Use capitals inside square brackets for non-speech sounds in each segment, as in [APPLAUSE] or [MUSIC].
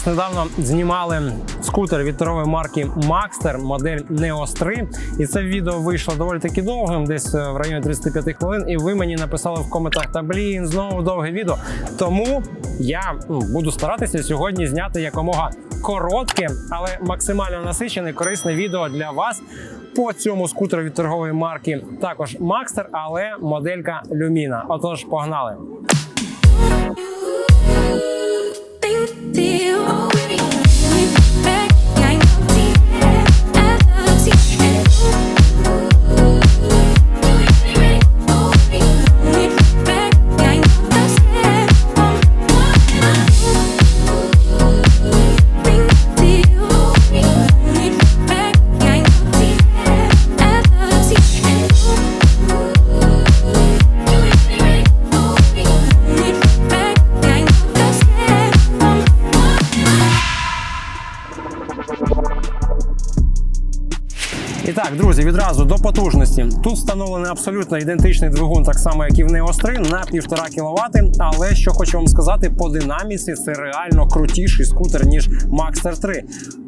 Вас недавно знімали скутер від торгової марки Maxter, модель Neos 3. І це відео вийшло доволі таки довгим, десь е, в районі 35 хвилин. І ви мені написали в коментах: та блін, знову довге відео. Тому я ну, буду старатися сьогодні зняти якомога коротке, але максимально насичене, корисне відео для вас. По цьому скутеру від торгової марки також Maxter, але моделька Lumina. Отож, погнали. you потужності. Тут встановлений абсолютно ідентичний двигун, так само як і в Neos 3, на 1,5 кВт. Але що хочу вам сказати, по динаміці це реально крутіший скутер, ніж Maxter 3.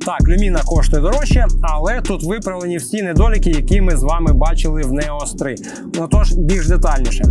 Так, Lumina коштує дорожче, але тут виправлені всі недоліки, які ми з вами бачили в Neos 3. Ну тож більш детальніше.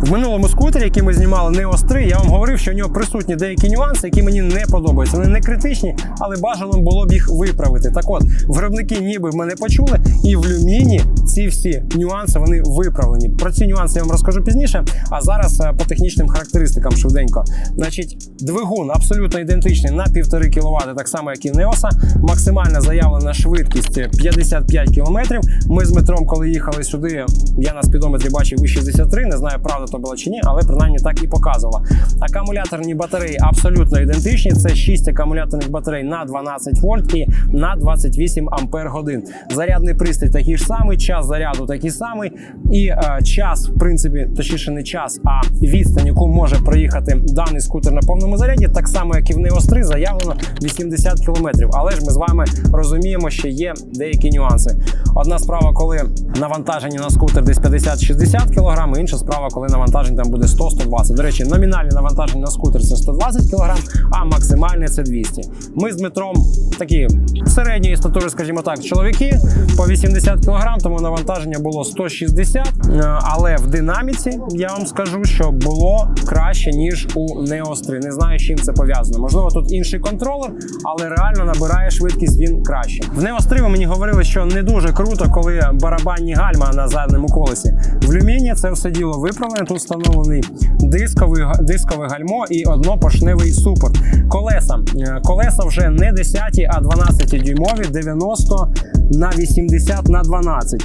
В минулому скутері, який ми знімали Neos 3, я вам говорив, що у нього присутні деякі нюанси, які мені не подобаються. Вони не критичні, але бажано було б їх виправити. Так от, виробники ніби мене почули, і в люміні ці всі нюанси вони виправлені. Про ці нюанси я вам розкажу пізніше. А зараз е, по технічним характеристикам швиденько. Значить, двигун абсолютно ідентичний на 1,5 кВт, так само як і в Неоса. Максимальна заявлена швидкість 55 км. Ми з метром, коли їхали сюди, я на спідометрі бачив і 63. Не знаю, правда то було чи ні, але принаймні так і показувала. Акумуляторні батареї абсолютно ідентичні. Це 6 акумуляторних батарей на 12 вольт і на 28 ампер годин. Зарядний пристрій такий ж самий, час заряду такий самий, і е, час, в принципі, точніше, не час, а відстань, яку може проїхати даний скутер на повному заряді, так само як і в 3, заявлено 80 км. Але ж ми з вами розуміємо, що є деякі нюанси. Одна справа, коли навантаження на скутер десь 50-60 кг, інша справа, коли навантаження там буде 100-120. До речі, номінальне навантаження на скутер це 120 кг, а максимальне це 200. Ми з Дмитром такі середньої статури, скажімо так, чоловіки по 80 кг, навантаження було 160. Е, Але в динаміці я вам скажу, що було краще ніж у 3. Не знаю, з чим це пов'язано. Можливо, тут інший контролер, але реально набирає швидкість він краще. В Neos 3 ви мені говорили, що не дуже круто, коли барабанні гальма на задньому колесі. В люміні це все діло виправлене. Тут встановлений дисковий дискове гальмо і однопоршневий супорт. Колеса. Е, Колеса вже не 10, а 12 дюймові, 90 на 80 на 12.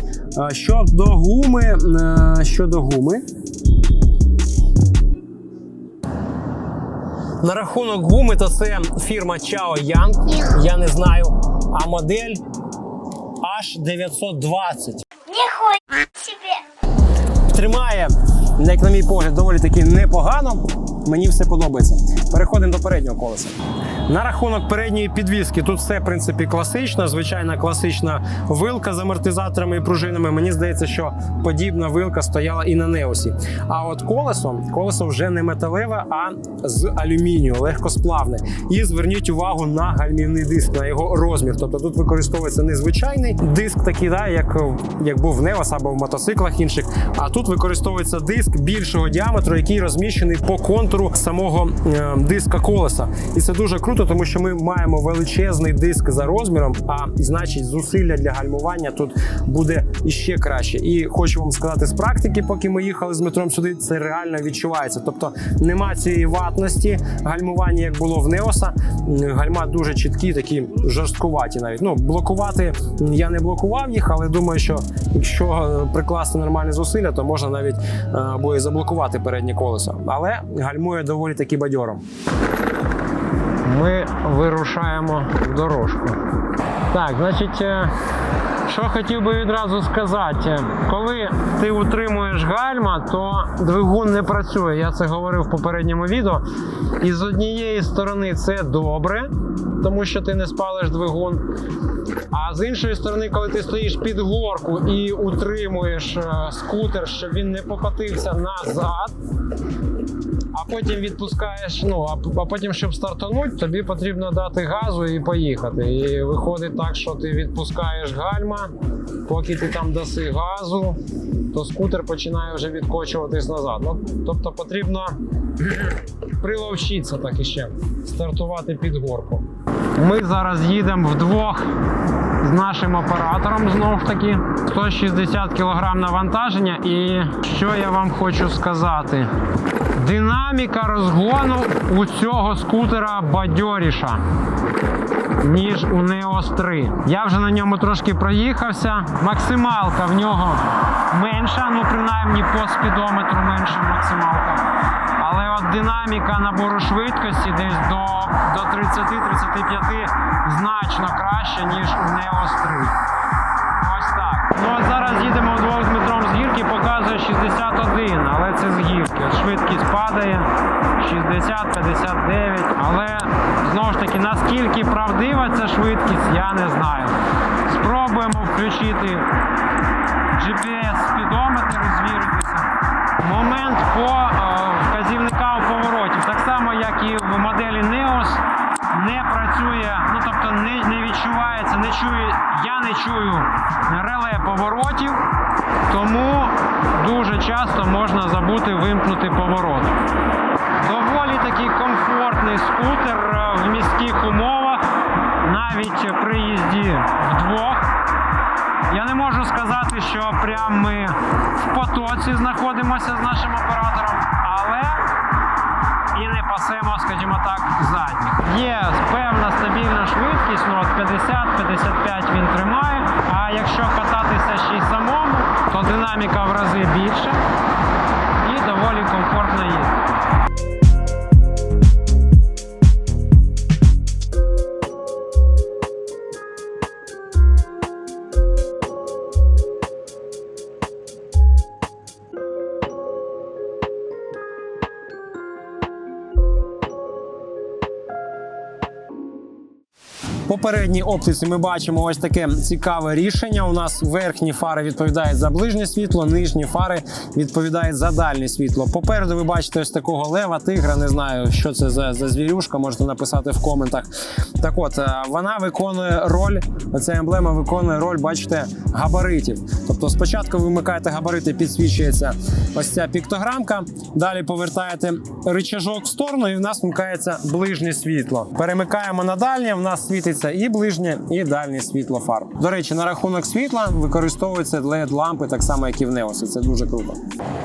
Щодо гуми, е, щодо гуми. На рахунок гуми, то це фірма Chao Yang, я не знаю, а модель H920. Нихуя себе! Тримає, як на мій погляд, доволі таки непогано. Мені все подобається. Переходимо до переднього колеса. На рахунок передньої підвіски тут все в принципі класично. Звичайна класична вилка з амортизаторами і пружинами. Мені здається, що подібна вилка стояла і на неосі. А от колесо, колесо вже не металеве, а з алюмінію, легкосплавне. І зверніть увагу на гальмівний диск, на його розмір. Тобто тут використовується не звичайний диск, такий, да, як, як був в Неос або в мотоциклах інших. А тут використовується диск більшого діаметру, який розміщений по контуру самого е, диска колеса. І це дуже круто, тому що ми маємо величезний диск за розміром, а значить зусилля для гальмування тут буде іще краще. І хочу вам сказати з практики, поки ми їхали з метром сюди, це реально відчувається. Тобто нема цієї ватності гальмування, як було в Неоса. Гальма дуже чіткі, такі жорсткуваті навіть. Ну, блокувати я не блокував їх, але думаю, що якщо е, прикласти нормальні зусилля, то можна навіть е, або і заблокувати переднє колесо. Але гальмує доволі таки бадьоро. Ми вирушаємо в дорожку. Так, значить, е, що хотів би відразу сказати, коли ти утримуєш гальма, то двигун не працює. Я це говорив в попередньому відео. І з однієї сторони це добре, тому що ти не спалиш двигун. А з іншої сторони, коли ти стоїш під горку і утримуєш е, скутер, щоб він не покотився назад, а потім відпускаєш. Ну а, потім, щоб стартанути, тобі потрібно дати газу і поїхати. І виходить так, що ти відпускаєш гальма, поки ти там даси газу, то скутер починає вже відкочуватись назад. Ну, тобто потрібно [CLEARS THROAT] приловчитися так іще, стартувати під горку. Ми зараз їдемо вдвох з нашим оператором знову ж таки 160 кг навантаження. І що я вам хочу сказати? Динаміка розгону у цього скутера бадьоріша, ніж у Neos 3. Я вже на ньому трошки проїхався. Максималка в нього менша, ну принаймні по спідометру менша максималка. Динаміка набору швидкості десь до, до 30-35 значно краще, ніж у 3. Ось так. Ну от зараз їдемо вдвох з Дмитром з гірки, показує 61, але це з гірки. Швидкість падає 60-59. Але знову ж таки, наскільки правдива ця швидкість, я не знаю. Спробуємо включити GPS-спідометр звіритися. Момент по е, вказівникам поворотів, так само як і в моделі Neos, не працює, ну тобто не, не відчувається, не чує, я не чую реле поворотів, тому дуже часто можна забути вимкнути поворот. Доволі такий комфортний скутер е, в міських умовах, навіть при їзді вдвох. Я не можу сказати, що прям ми в потоці знаходимося з нашим оператором, але і не пасемо, скажімо так, задніх. Є певна стабільна швидкість, ну от 50-55 він тримає. А якщо кататися ще й самому, то динаміка в рази більше і доволі комфортно їздити. В попередній оптиці ми бачимо ось таке цікаве рішення. У нас верхні фари відповідають за ближнє світло, нижні фари відповідають за дальнє світло. Попереду ви бачите ось такого лева, тигра. Не знаю, що це за, за звірюшка. Можете написати в коментах. Так от е, вона виконує роль. Оця емблема виконує роль, бачите, габаритів. Тобто, спочатку ви вмикаєте габарити, підсвічується ось ця піктограмка. Далі повертаєте рычажок в сторону, і в нас вмикається ближнє світло. Перемикаємо на дальнє. В нас світиться і ближнє, і дальнє світло фар. До речі, на рахунок світла використовуються led лампи, так само як і в Неосі. Це дуже круто.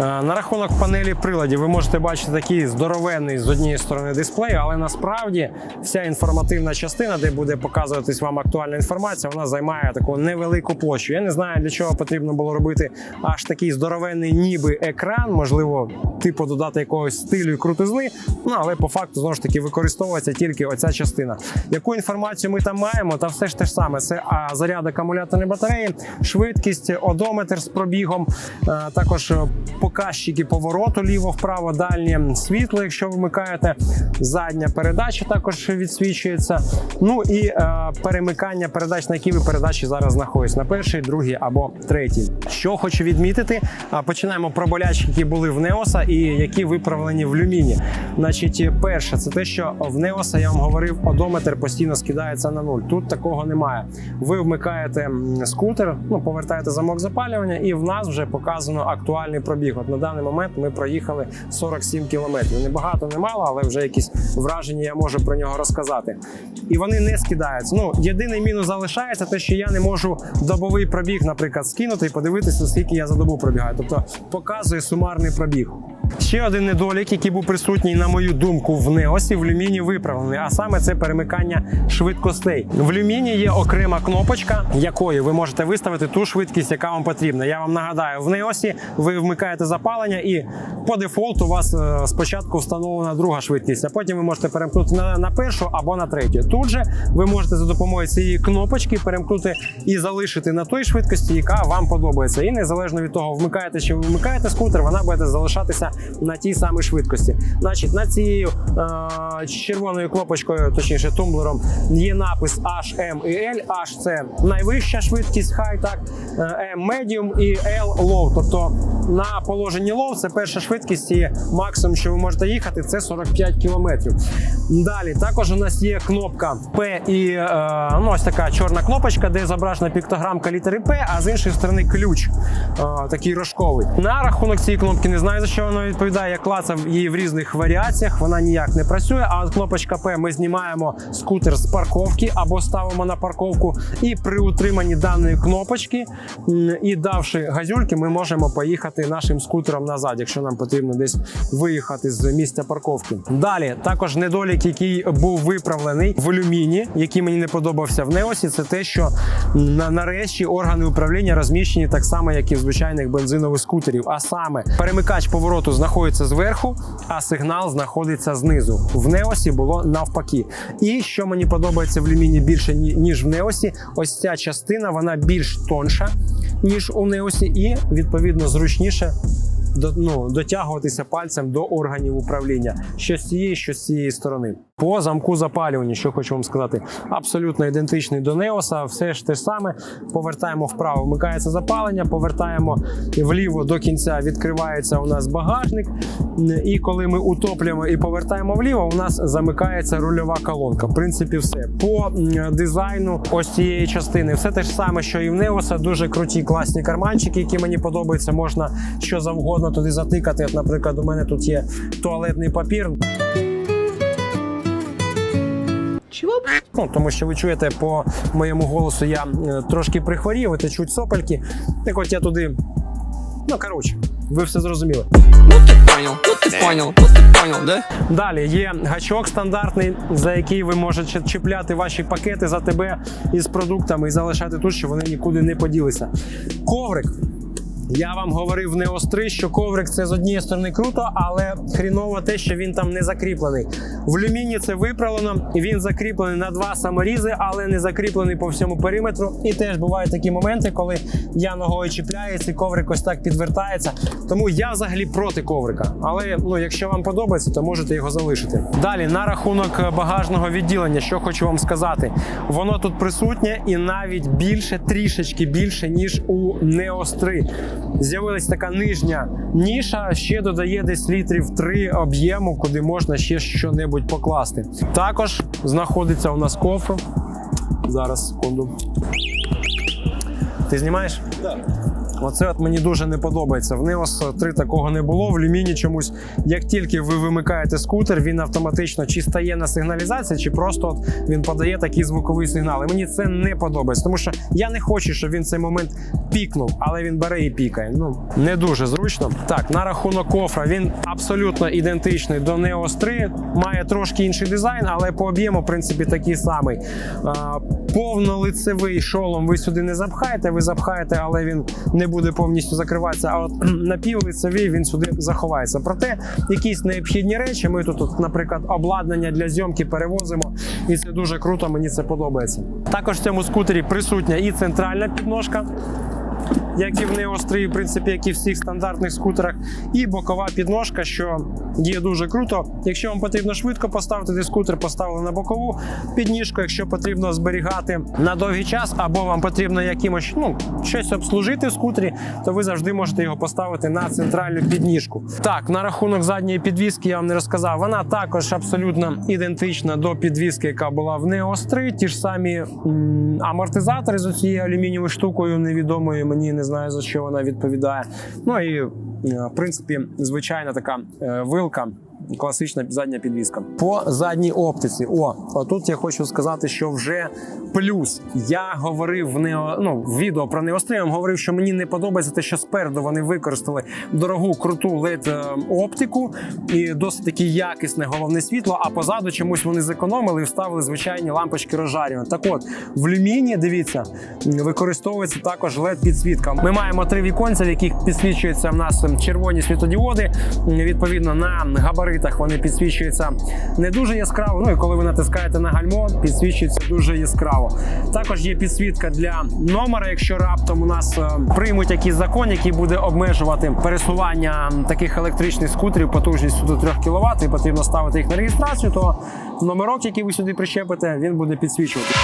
Е, На рахунок панелі приладів ви можете бачити такий здоровенний з однієї сторони дисплей, але насправді вся інформативна частина, де буде показуватись вам актуальна інформація, вона займає таку невелику площу. Я не знаю для чого потрібно було робити аж такий здоровенний, ніби екран, можливо, типу додати якогось стилю і крутизни. Ну але по факту знову ж таки використовується тільки оця частина. Яку інформацію ми там маємо? Та все ж те ж саме: це заряд акумуляторної батареї, швидкість, одометр з пробігом, е, також е, показчики повороту ліво-вправо, дальнє світло, якщо вмикаєте, задня передача також відсвічується. Ну і е, перемикання передач, на якій ви передачі зараз знаходитесь, на першій, другій або третій. Що хочу відмітити, а, починаємо про болячки, які були в Неоса і які виправлені в люміні. Значить, перше, це те, що в Неоса я вам говорив, одометр постійно скидається на нуль. Тут такого немає. Ви вмикаєте скутер, ну повертаєте замок запалювання, і в нас вже показано актуальний пробіг. От на даний момент ми проїхали 47 кілометрів. Не багато, не мало, але вже якісь враження я можу про нього розказати. І вони не скидаються. Ну єдиний мінус залишається, те, що я не можу добовий пробіг, наприклад, скинути і подивитися, скільки я за добу пробігаю. Тобто показує сумарний пробіг. Ще один недолік, який був присутній, на мою думку, в Неосі в люміні виправлений, а саме це перемикання швидкостей. В люміні є окрема кнопочка, якою ви можете виставити ту швидкість, яка вам потрібна. Я вам нагадаю, в Неосі ви вмикаєте запалення, і по дефолту у вас е, спочатку встановлена друга швидкість, а потім ви можете перемкнути на, першу або на третю. Тут же ви можете за допомогою цієї кнопочки перемкнути і залишити на той швидкості, яка вам подобається. І незалежно від того, вмикаєте чи вмикаєте скутер, вона буде залишатися на тій самій швидкості. Значить, над цією е, червоною кнопочкою, точніше тумблером, є напис H, M і L. H – це найвища швидкість, хай так, е, M – medium і L – low. Тобто на положенні low це перша швидкість і максимум, що ви можете їхати, це 45 кілометрів. Далі також у нас є кнопка P і е, ну, ось така чорна кнопочка, де зображена піктограмка літери P, а з іншої сторони ключ е, такий рожковий. На рахунок цієї кнопки не знаю за що вона відповідає. Я клацав її в різних варіаціях. Вона ніяк не працює. А от кнопочка P ми знімаємо скутер з парковки або ставимо на парковку. І при утриманні даної кнопочки і давши газюльки, ми можемо поїхати нашим скутером назад, якщо нам потрібно десь виїхати з місця парковки. Далі також недолік, який був виправлений в алюміні, який мені не подобався в Неосі, це те, що на нарешті органи управління розміщені так само, як і в звичайних бензинових скутерів. А саме перемикач повороту знаходиться зверху, а сигнал знаходиться знизу. В Неосі було навпаки. І що мені подобається в люміні більше ні- ніж в Неосі, ось ця частина вона більш тонша ніж у Неосі, і відповідно зручніше ну, дотягуватися пальцем до органів управління, що з цієї, що з цієї сторони. По замку запалювання, що хочу вам сказати, абсолютно ідентичний до Неоса, все ж те саме. Повертаємо вправо, вмикається запалення, повертаємо вліво до кінця, відкривається у нас багажник. І коли ми утоплюємо і повертаємо вліво, у нас замикається рульова колонка. В принципі, все. По дизайну ось цієї частини, все те ж саме, що і в Неоса. Дуже круті, класні карманчики, які мені подобаються. Можна що завгодно туди затикати. Наприклад, у мене тут є туалетний папір. Ну, тому що ви чуєте по моєму голосу, я е, трошки прихворів, і течуть сопельки. Так от я туди. Ну, коротше, ви все зрозуміли. Ну ты понял, ну ты понял, ну ты понял, да? Далі є гачок стандартний, за який ви можете чіпляти ваші пакети за тебе із продуктами і залишати тут, щоб вони нікуди не поділися. Коврик. Я вам говорив не остри, що коврик це з однієї сторони круто, але хріново те, що він там не закріплений. В люміні це виправлено, він закріплений на два саморізи, але не закріплений по всьому периметру. І теж бувають такі моменти, коли я ногою чіпляється, і коврик ось так підвертається. Тому я взагалі проти коврика. Але ну, якщо вам подобається, то можете його залишити. Далі на рахунок багажного відділення, що хочу вам сказати, воно тут присутнє і навіть більше, трішечки більше, ніж у 3. З'явилась така нижня ніша, ще додає десь літрів 3 об'єму, куди можна ще що-небудь покласти. Також знаходиться у нас кофр. Зараз секунду. Ти знімаєш? Так. Оце от мені дуже не подобається. В Neos 3 такого не було. В Люміні чомусь, як тільки ви вимикаєте скутер, він автоматично чи стає на сигналізації, чи просто от він подає такий звуковий сигнал. І мені це не подобається, тому що я не хочу, щоб він цей момент пікнув, але він бере і пікає. Ну не дуже зручно. Так, на рахунок кофра він абсолютно ідентичний до Neos 3, має трошки інший дизайн, але по об'єму, в принципі, такий самий. Повнолицевий шолом ви сюди не запхаєте, ви запхаєте, але він не буде повністю закриватися. А от [CLEARS THROAT] напівлицевий він сюди заховається. Проте якісь необхідні речі. Ми тут, наприклад, обладнання для зйомки перевозимо, і це дуже круто. Мені це подобається. Також в цьому скутері присутня і центральна підножка. Як і в 3, в принципі, як і в всіх стандартних скутерах, і бокова підножка, що є дуже круто. Якщо вам потрібно швидко поставити скутер, поставили на бокову підніжку. Якщо потрібно зберігати на довгий час, або вам потрібно якимось ну, щось обслужити в скутері, то ви завжди можете його поставити на центральну підніжку. Так, на рахунок задньої підвіски я вам не розказав. Вона також абсолютно ідентична до підвіски, яка була в 3. Ті ж самі м, амортизатори з цією алюмінієвою штукою, невідомою мені не знаю за що вона відповідає. Ну і е, в принципі, звичайна така е, вилка. Класична задня підвіска. По задній оптиці. О, тут я хочу сказати, що вже плюс. Я говорив в нео, ну, в відео про неострим, говорив, що мені не подобається те, що спереду вони використали дорогу круту led е, оптику і досить таки якісне головне світло. А позаду чомусь вони зекономили і вставили звичайні лампочки розжарювання. Так от в люміні, дивіться, використовується також led підсвітка. Ми маємо три віконця, в яких підсвічуються в нас червоні світодіоди. Відповідно на габарит габаритах вони підсвічуються не дуже яскраво. Ну і коли ви натискаєте на гальмо, підсвічується дуже яскраво. Також є підсвітка для номера, якщо раптом у нас е, приймуть якийсь закон, який буде обмежувати пересування таких електричних скутерів потужністю до 3 кВт, і потрібно ставити їх на реєстрацію, то номерок, який ви сюди прищепите, він буде підсвічувати.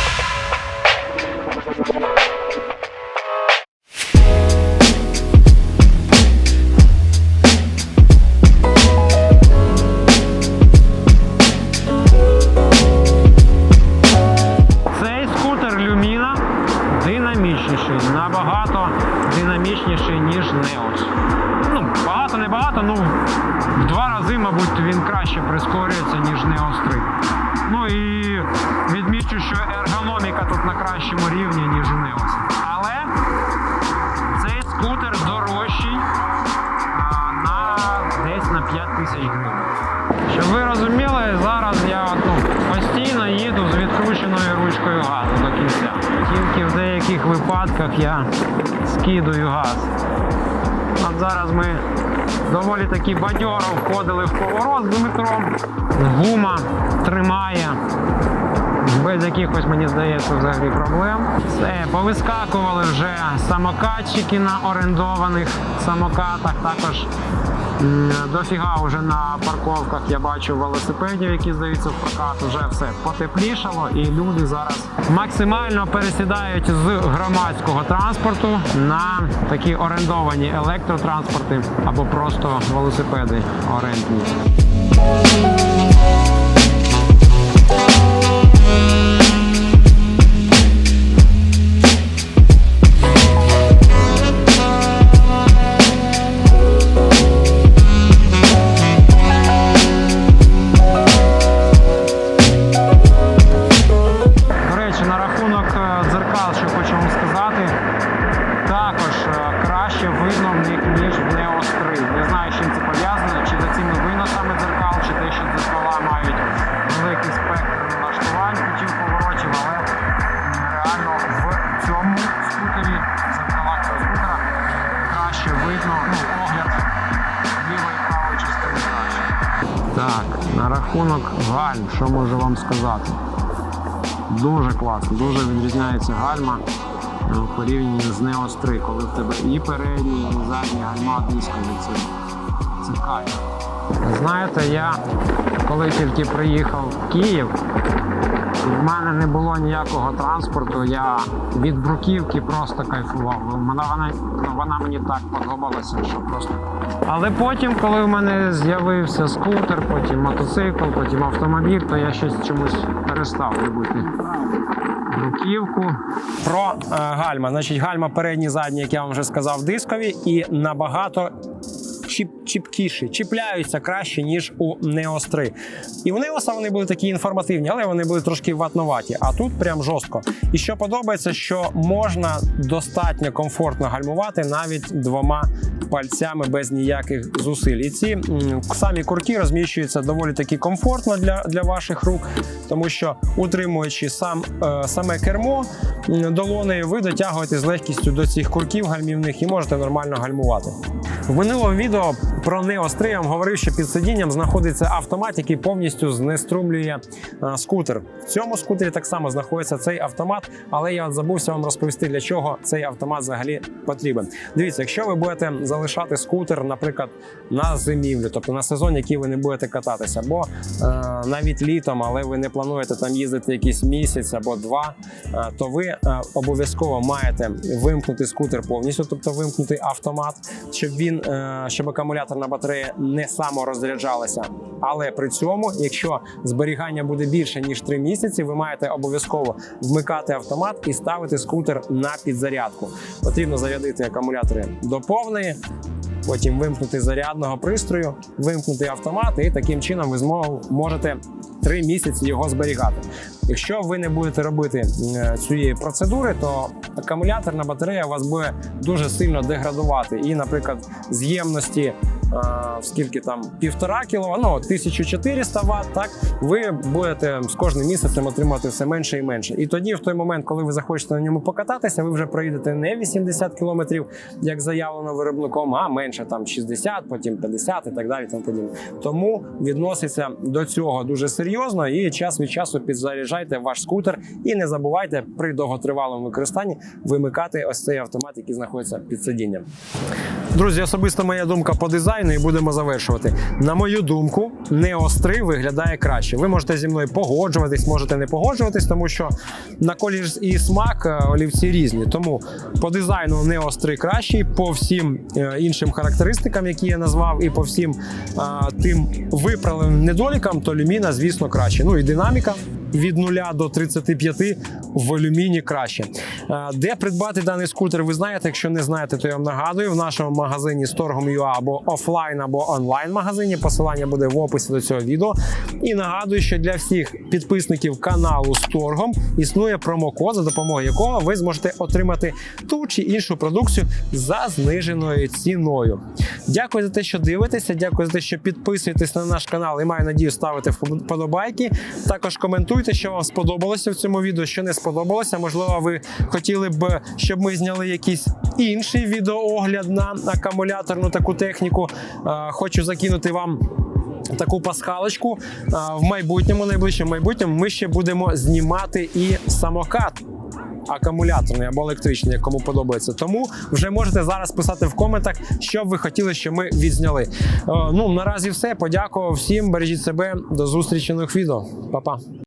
Тільки в деяких випадках я скидую газ. От зараз ми доволі таки бадьоро входили в поворот з Дмитром. Гума тримає. Без якихось, мені здається, взагалі проблем. Все, повискакували вже самокатчики на орендованих самокатах. Також дофіга вже на парковках я бачу велосипедів, які здаються в прокат. Вже все потеплішало, і люди зараз максимально пересідають з громадського транспорту на такі орендовані електротранспорти або просто велосипеди орендні. Так, на рахунок гальм, що можу вам сказати? Дуже класно, дуже відрізняється гальма е, в порівнянні з 3, коли в тебе і передні, і задні гальма дискові. Це, це кайф. Знаєте, я коли тільки приїхав в Київ, в мене не було ніякого транспорту, я від бруківки просто кайфував. Вона, вона, вона мені так подобалася, що просто. Але потім, коли в мене з'явився скутер, потім мотоцикл, потім автомобіль, то я щось чомусь перестав любити бруківку. Про е, гальма. Значить, гальма передні, задні, як я вам вже сказав, дискові, і набагато чіп, чіпкіші, чіпляються краще, ніж у 3. І в Neos вони були такі інформативні, але вони були трошки ватноваті. А тут прям жорстко. І що подобається, що можна достатньо комфортно гальмувати навіть двома пальцями без ніяких зусиль. І ці самі курки розміщуються доволі таки комфортно для, для ваших рук, тому що утримуючи сам, е, саме кермо долонею, ви дотягуєте з легкістю до цих курків гальмівних і можете нормально гальмувати. В минулому відео про 3 я вам говорив, що під сидінням знаходиться автомат, який повністю знеструмлює е, скутер. В цьому скутері так само знаходиться цей автомат, але я забувся вам розповісти, для чого цей автомат взагалі потрібен. Дивіться, якщо ви будете залишати скутер, наприклад, на зимівлю, тобто на сезон, який ви не будете кататися, або е, навіть літом, але ви не плануєте там їздити якийсь місяць або два, е, то ви е, обов'язково маєте вимкнути скутер повністю, тобто вимкнути автомат, щоб він е, щоб акумуляторна батарея не саморозряджалася. Але при цьому, якщо зберігання буде більше ніж 3 місяці, ви маєте обов'язково вмикати автомат і ставити скутер на підзарядку. Потрібно зарядити акумулятори до повної. Потім вимкнути зарядного пристрою, вимкнути автомат, і таким чином ви змогу можете 3 місяці його зберігати. Якщо ви не будете робити е, цієї процедури, то акумуляторна батарея у вас буде дуже сильно деградувати. І, наприклад, з ємності скільки там півтора кіловат, ну 1400 Вт, так ви будете з кожним місяцем отримати все менше і менше. І тоді, в той момент, коли ви захочете на ньому покататися, ви вже проїдете не 80 кілометрів, як заявлено виробником, а менше там 60, потім 50 і так далі. Тому подібне. Тому відноситься до цього дуже серйозно і час від часу підзаряджайте ваш скутер і не забувайте при довготривалому використанні вимикати ось цей автомат, який знаходиться під сидінням. Друзі, особисто моя думка по дизайну, і будемо завершувати. На мою думку, 3 виглядає краще. Ви можете зі мною погоджуватись, можете не погоджуватись, тому що на колір і смак е, олівці різні. Тому по дизайну 3 кращий, по всім е, іншим характеристикам, які я назвав, і по всім е, тим виправленим недолікам, то люміна, звісно, краще. Ну і динаміка. Від 0 до 35 в алюміні краще. Де придбати даний скутер, ви знаєте. Якщо не знаєте, то я вам нагадую в нашому магазині Storgom.ua або офлайн, або онлайн магазині. Посилання буде в описі до цього відео. І нагадую, що для всіх підписників каналу Storgom існує промокод, за допомогою якого ви зможете отримати ту чи іншу продукцію за зниженою ціною. Дякую за те, що дивитеся. Дякую за те, що підписуєтесь на наш канал і маю надію ставити вподобайки. Також коментуйте, що вам сподобалося в цьому відео, що не сподобалося. Можливо, ви хотіли б, щоб ми зняли якийсь інший відеоогляд на акумуляторну таку техніку. Е, Хочу закинути вам. Таку пасхалочку в майбутньому, найближчому майбутньому, ми ще будемо знімати і самокат акумуляторний або електричний, як кому подобається. Тому вже можете зараз писати в коментах, що б ви хотіли, щоб ми відзняли. Е, Ну наразі все. Подякував всім. Бережіть себе. До зустрічі нових відео. Па-па.